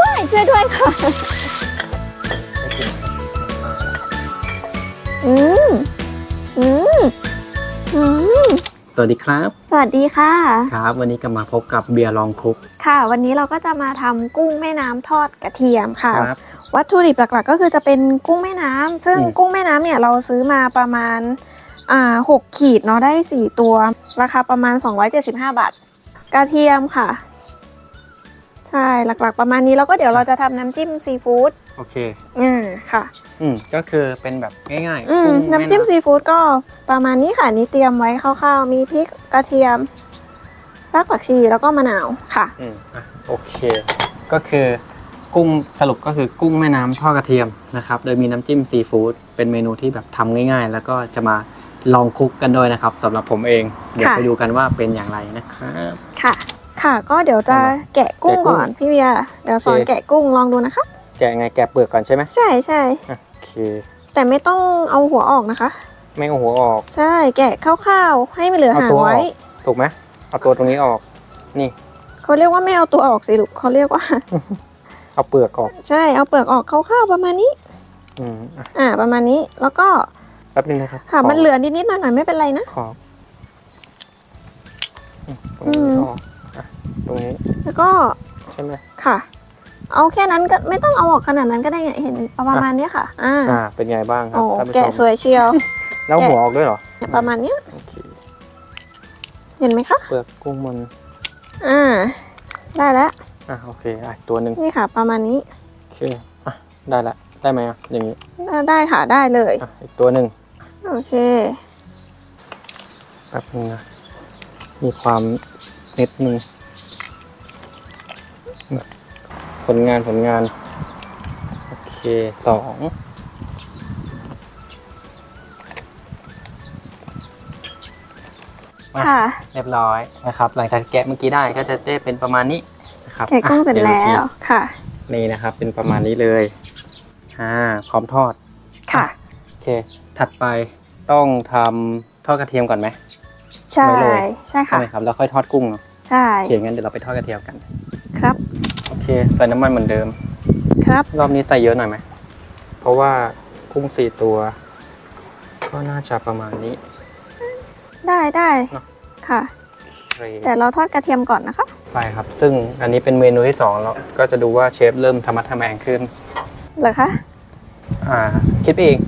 ว้ายช่วยด้วยค่ะ อืม อืม อืม สวัสดีครับ สวัสดีค่ะ ครับ วันนี้ก็มาพบกับเบียร์ลองคุก ค่ะ วันนี้เราก็จะมาทำกุ้งแม่น้ำทอดกระเทียมค่ะครับวัตถุดิบหลักๆ ก็คือจะเป็นกุ้งแม่น้ำซึ่งอืม กุ้งแม่น้ำเนี่ยเราซื้อมาประมาณอ่าหกขีดเนาะได้ 4 ตัว ราคาประมาณ 275 บาท กระเทียมค่ะ ใช่หลักๆประมาณนี้แล้วก็เดี๋ยวเราจะทำน้ำจิ้มซีฟู้ดโอเค อ่าค่ะ อืมก็คือเป็นแบบง่ายๆอืมกุ้งแน้ำจิ้มซีฟู้ดก็ประมาณนี้ค่ะนี่เตรียมไว้คร่าวๆ มีพริกกระเทียมรากผักชีแล้วก็มะนาวค่ะอืมอะโอเค ก็คือกุ้งสรุปก็คือกุ้งแม่น้ำทอดกระเทียมนะครับ โดยมีน้ำจิ้มซีฟู้ดเป็นเมนูที่แบบทำง่ายๆ แล้วก็จะมาลองคุกกันด้วยนะครับสำหรับผมเอง เดี๋ยวค่ะ ไปดูกันว่าเป็นอย่างไรนะครับ ค่ะ ค่ะ ก็เดี๋ยวจะแกะกุ้งแกะกุ้งก่อนพี่เบียร์เดี๋ยวสอนโอเคแกะกุ้งลองดูนะคะ แกะไงแกะเปลือกก่อนใช่ไหมใช่ใช่อะโอเค แต่ไม่ต้องเอาหัวออกนะคะ ไม่เอาหัวออก ใช่แกะคร่าวๆให้มันเหลือเอาหางตัวออกไว้ ถูกไหมเอาตัวตรงนี้ออก นี่เขาเรียกว่าไม่เอาตัวออกสิลูกเขาเรียกว่า เอาเปลือกออก ใช่เอาเปลือกออกคร่าวๆประมาณนี้อืมอะอ่าประมาณนี้แล้วก็แป๊บนึงนะครับค่ะขอมันเหลือนิดๆหน่อยๆไม่เป็นไรนะขอบอืม ตรงนี้อืมออกอะตรงนี้แล้วก็ใช่ไหมค่ะ เอาแค่นั้นก็ไม่ต้องเอาออกขนาดนั้นก็ได้ไงเห็นประมาณเนี้ยค่ะอ่าอ่า เป็นไงบ้างครัโอ้บท่านผู้ชแกะมสวยเชียว แล้วหัวออกด้วยเหรอประมาณเนี้ยโอเคเห็นไหมคะเปลือกกุ้งมันอ่าได้แล้วอะโอเคอะตัวหนึ่งนี่ค่ะ ประมาณนี้โอเคอะได้ละได้ไหมอะอย่างนี้ได้ค่ะได้เลยอะอีกตัวหนึ่งโอเค แป๊บนึงนะมีความนิดนึง ผลงานผลงาน โอเคสองมาค่ะ เรียบร้อยนะครับ หลังจากแกะเมื่อกี้ได้ก็จะได้เป็นประมาณนี้นะครับแกะกุ้งเสร็จอะแล้ดี๋ยววค่ะนี่นะครับ เป็นประมาณนี้เลยอ่าพร้อมทอด ค่ะ โอเค ถัดไปต้องทำทอดกระเทียมก่อนไหม ใช่ ไม่โรยใช่ใช่ค่ะ ไหมครับ แล้วค่อยทอดกุ้งเนาะใช่ โอเคงั้นเดี๋ยวเราไปทอดกระเทียมกัน ครับโอ เคใส่น้ำมันเหมือนเดิม ครับ รอบนี้ใส่เยอะหน่อยไหม เพราะว่ากุ้งสี่ตัว ก็น่าจะประมาณนี้ ได้ได้เนอะ ค่ะโอเคแต่เราทอดกระเทียมก่อนนะคะ ไปครับ ซึ่งอันนี้เป็นเมนูที่สองแล้วก็จะดูว่าเชฟเริ่มธรรมะทแมงขึ้น เหรอคะ อ่า คิดไปเอง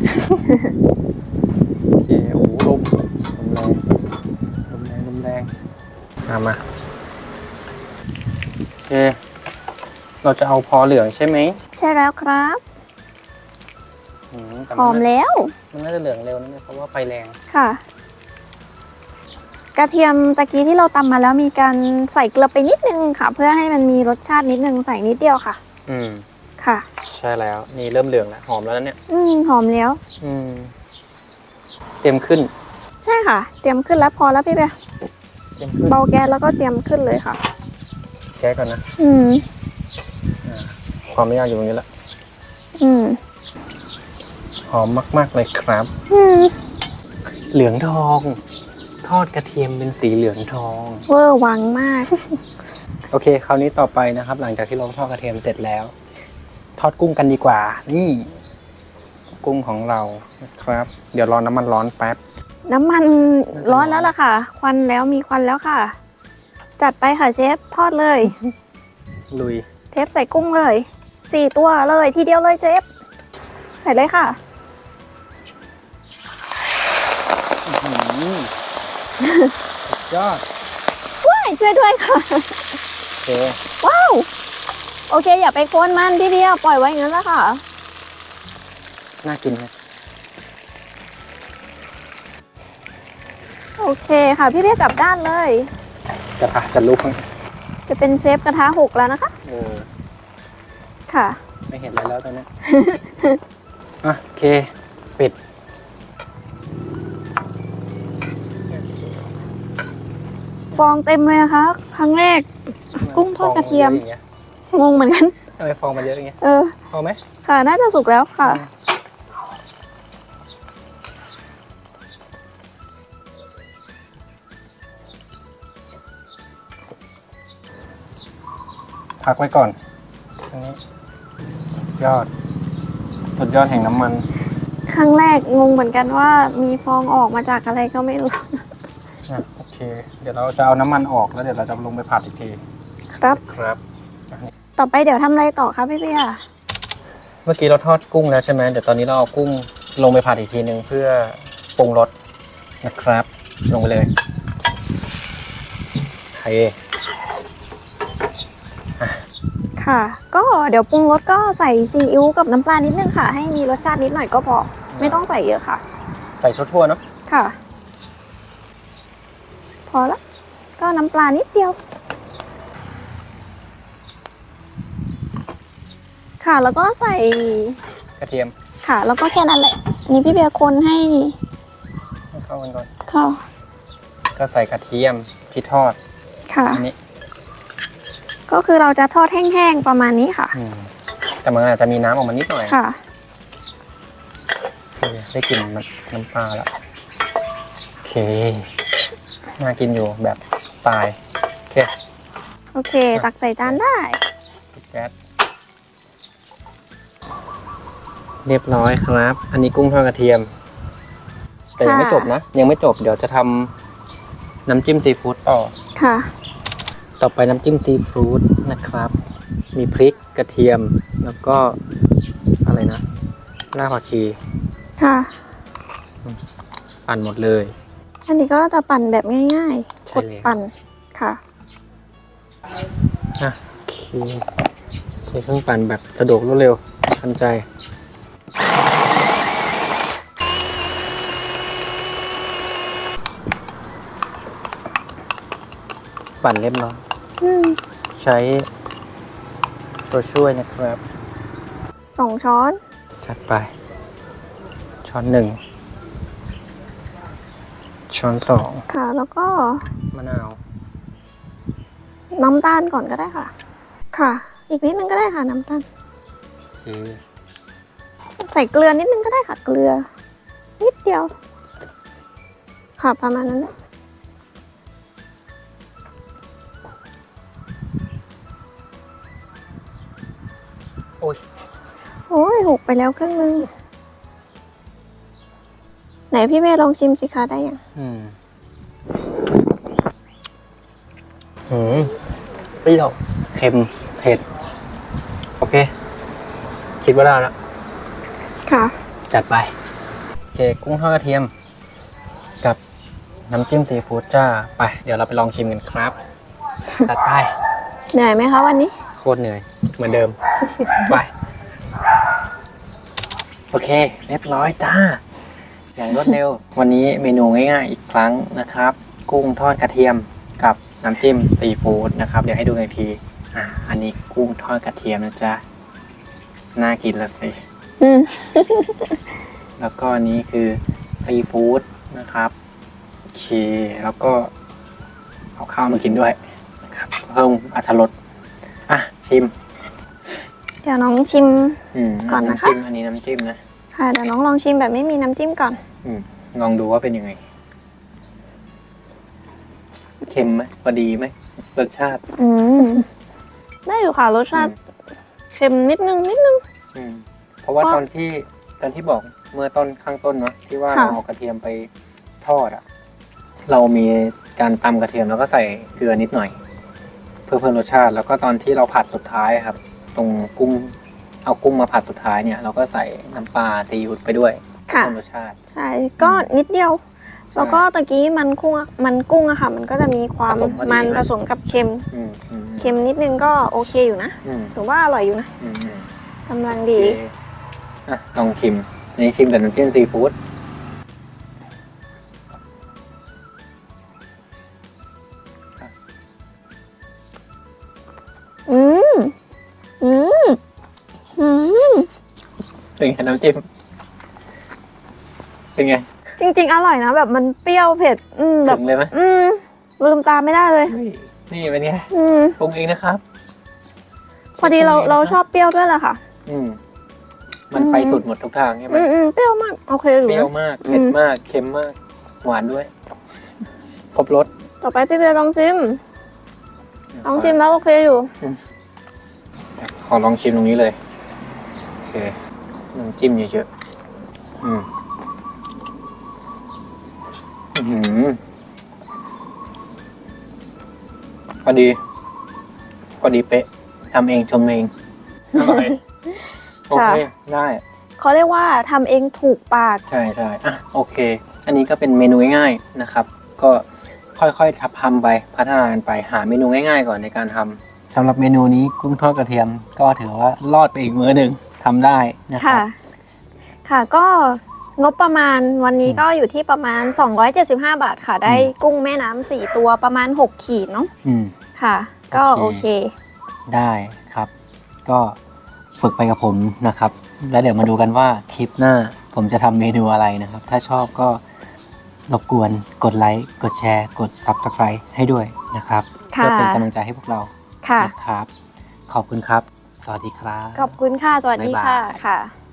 โอเคโอ้โหลมลมแรงลมแรงลมแรงมามา โอเค เราจะเอาพอเหลืองใช่ไหมใช่แล้วครับอืมแต่หอมนน่าแล้ว มันน่าจะเหลืองเร็วนะเนี่ยเพราะว่าไฟแรงค่ะ กระเทียมตะกี้ที่เราตำมาแล้วมีการใส่เกลือไปนิดนึงค่ะ เพื่อให้มันมีรสชาตินิดนึงใส่นิดเดียวค่ะ อืมค่ะ ใช่แล้ว นี่เริ่มเหลืองแล้วหอมแล้วนะเนี่ย อืมหอมแล้ว อืมเต็มขึ้น ใช่ค่ะ เตรียมขึ้นแล้วพอแล้วพี่เบียร์เต็มขึ้นเบาแก๊สแล้วก็เตรียมขึ้นเลยค่ะ แก้ก่อนนะ อืม ความไม่ยากอยู่ตรงนี้แหละอืมหอมมากๆเลยครับ อืมเหลืองทอง ทอดกระเทียมเป็นสีเหลืองทอง เวอร์วังมาก โอเค คราวนี้ต่อไปนะครับ หลังจากที่เราทอดกระเทียมเสร็จแล้ว ทอดกุ้งกันดีกว่า นี่ กุ้งของเรานะครับ เดี๋ยวรอน้ำมันร้อนแป๊บ น้ำมันร้อนแล้วล่ะค่ะ ควันแล้วมีควันแล้วค่ะ จัดไปค่ะเชฟ ทอดเลย ลุย เทปใส่กุ้งเลย สี่ตัวเลยทีเดียวเลยเชฟใส่เลยค่ะอื้อหือสุดยอดว้ายช่วยด้วยค่ะ โอเค ว้าว โอเค อย่าไปโคนมันพี่เบียร์ปล่อยไว้อย่างนั้นแหละค่ะ น่ากินไหมโอเคค่ะ พี่เบียร์กลับด้านเลย กระทะจะลุกจะเป็นเชฟกระทะหกแล้วนะคะเออ ค่ะ ไม่เห็นอะไรแล้วตอนเนี้ยอะโอเค ปิด ฟองเต็มเลยนะคะ ครั้งแรก กุ้งทอดกระเทียมฟองนเยอะอย่างเงี้ยงงเหมือนกัน ทำไมฟองมันเยอะอย่างเงี้ยเออ พอไหมค่ะ น่าจะสุกแล้วค่ะ พักไว้ก่อนอันนี้สุด ยอด สุดยอดแห่งน้ำมัน ครั้งแรกงงเหมือนกันว่ามีฟองออกมาจากอะไรก็ไม่รู้ อะโอเค เดี๋ยวเราจะเอาน้ำมันออกแล้วเดี๋ยวเราจะลงไปผัดอีกที ครับ ครับ ต่อไปเดี๋ยวทำอะไรต่อครับพี่เบียร์เมื่อกี้เราทอดกุ้งแล้วใช่ไหมเดี๋ยวตอนนี้เราเอากุ้งลงไปผัดอีกทีหนึ่งเพื่อปรุงรสนะครับ ลงไปเลยโอเค ค่ะ ก็เดี๋ยวปรุงรสก็ใส่ซีอิ๊วกับน้ำปลานิดนึงค่ะ ให้มีรสชาตินิดหน่อยก็พอ ไม่ต้องใส่เยอะค่ะ ใส่ทั่วๆเนาะค่ะ พอละก็น้ำปลานิดเดียว ค่ะแล้วก็ใส่กระเทียมค่ะ แล้วก็แค่นั้นแหละนี่พี่เบียร์คนให้ให้เข้ากันก่อนเข้าก็ใส่กระเทียมที่ทอดค่ะ อันนี้ ก็คือเราจะทอดแห้งๆประมาณนี้ค่ะ อืมแต่มันอาจจะมีน้ำออกมานิดหน่อยค่ะ โอเคได้กลิ่นมันน้ำปลาแล้วโอเคน่ากินอยู่แบบสไตล์โอเคโอเค ตักใส่จานได้ ปิดแก๊สเรียบร้อยครับ อันนี้กุ้งทอดกระเทียม แต่ยังไม่ค่ะ จบนะ ยังไม่จบเดี๋ยวจะทำน้ำจิ้มซีฟู้ดต่อ ค่ะ ต่อไปน้ำจิ้มซีฟู้ดนะครับ มีพริกกระเทียมแล้วก็อะไรนะรากผักชีค่ะ ปั่นหมดเลย อันนี้ก็จะปั่นแบบง่ายๆใช่กดเลยปั่นค่ะอะโอเคใช้เครื่องปั่นแบบสะดวกรวดเร็วทันใจ ปั่นเรียบร้อยอืมใช้ตัวช่วยนะครับสองช้อน จัดไป ช้อนหนึ่ง ช้อนสอง ค่ะ แล้วก็มะนาว น้ำตาลก่อนก็ได้ค่ะ ค่ะ อีกนิดนึงก็ได้ค่ะน้ำตาลโอเคใส่เกลือนิดนึงก็ได้ค่ะ เกลือ นิดเดียว ค่ะประมาณนั้นแหละ โอ้ยโอ้ยหกไปแล้วครึ่งนึงไหนพี่เมย์ลองชิมสิคะได้ยังอืมหืมเปรี้ยวเค็มเผ็ด โอเค คิดว่าได้แล้วค่ะ จัดไปโอเคกุ้งทอดกระเทียม กับน้ำจิ้มซีฟู้ดจ้า ไป เดี๋ยวเราไปลองชิมกันครับ จัดไป เหนื่อยไหมคะวันนี้โค ตรเหนื่อย เหมือนเดิม ไป โอเค เรียบร้อยจ้า อย่างรวดเร็ว วันนี้เมนูง่ายๆ อีกครั้งนะครับ กุ้งทอดกระเทียมกับน้ำจิ้มซีฟู้ดนะครับ เดี๋ยวให้ดูกันอีกทีอะอันนี้กุ้งทอดกระเทียมนะจ๊ะ น่ากินละสิ อืมแล้วก็อันนี้คือซีฟู้ดนะครับโอเค แล้วก็เอาข้าวมากินด้วยนะครับเพิ่มอรรถรส อะชิมเดี๋ยวน้องชิม อืมก่อนนะคะำจิ้มอันนี้น้ำจิ้มนะค่ะเดี๋ยวน้องลองชิมแบบไม่มีน้ำจิ้มก่อน อืมลองดูว่าเป็นยังไงเค็มไหมพอดีไหมรสชาติ อืม ได้อยู่ค่ะรสชาติเค็มนิดนึงนิดนึง อืมเพราะว่าเพราะตอนที่ตอนที่บอกเมื่อต้นข้างต้นเนาะที่ว่าค่ะ เราเอากระเทียมไปทอดอะเรามีการตำกระเทียมแล้วก็ใส่เกลือนิดหน่อย เพื่อเพิ่มรสชาติ แล้วก็ตอนที่เราผัดสุดท้ายครับ ตรงกุ้งเอากุ้งมาผัดสุดท้ายเนี่ย เราก็ใส่น้ำปลาซีอิ๊วไปด้วยค่ะ เพิ่มรสชาติ ใช่ ก็นิดเดียวใช่แล้วก็ตะกี้มันกุ้งอะมันกุ้งอะค่ะ มันก็จะมีความผสมพอดีมันไหมผสมกับเค็ม อืมอืมเค็มนิดนึงก็โอเคอยู่นะอืมถือว่าอร่อยอยู่นะอืมอืมกำลังโอดี เคอะลองชิมอันนี้ชิมแต่น้ำจิ้มซีฟู้ด เป็นไงน้ำจิ้มเป็นไง จริง ๆ อร่อยนะแบบมันเปรี้ยวเผ็ด อืมแบถึบ งเลยไหมอืมลืมตาไม่ได้เลยนี่นี่เป็นไงอืม ปรุงเองนะครับ พอดีเราปงงเรานะคชอบเปรี้ยวด้วยแหละค่ะ อืม มันไปสุดหมดทุกทางใช่ไหมอืมอืมเปรี้ยวมาก โอเคอยู่เปรี้ยวนะ มาก เผ็ดอืมมาก เค็มมาก หวานด้วย ครบรสต่อไปพี่เบียร์ลองชิมลองชิมแล้วโอเคอยู่อขอลองชิมตรงนี้เลย โอเค น้ำจิ้มเยอะๆอืมอื้อหือพอดี พอดีเป๊ะทำเองชมเองอร่อยโอเค ได้ เขาเรียกว่าทำเองถูกปาก ใช่ใช่อะโอเค อันนี้ก็เป็นเมนูง่ายๆนะครับ ก็ค่อยๆทับทำไปพัฒนากันไปหาเมนูง่ายๆก่อนในการทำสำหรับเมนูนี้กุ้งทอดกระเทียมก็ถือว่ารอดไปอีกมื้อหนึ่ง ทำได้นะครัค่ะบค่ะ ก็งบประมาณวันนี้อืมก็อยู่ที่ประมาณ 275 บาทค่ะ ได้อืม กุ้งแม่น้ำสี่ตัวประมาณ 6 ขีดเนาะ อืม ค่ะ ก็โอโอเค เค ได้ครับ ก็ฝึกไปกับผมนะครับ แล้วเดี๋ยวมาดูกันว่าคลิปหน้าผมจะทำเมนูอะไรนะครับ ถ้าชอบก็รบกวนกดไลค์กดแชร์ กด Subscribe ให้ด้วยนะครับค่ะเพื่อเป็นกำลังใจให้พวกเราค่ะ นะครับ ขอบคุณครับ สวัสดีครับ ขอบคุณค่ะ สวัสดีบ๊ายบายค่ะค่ะ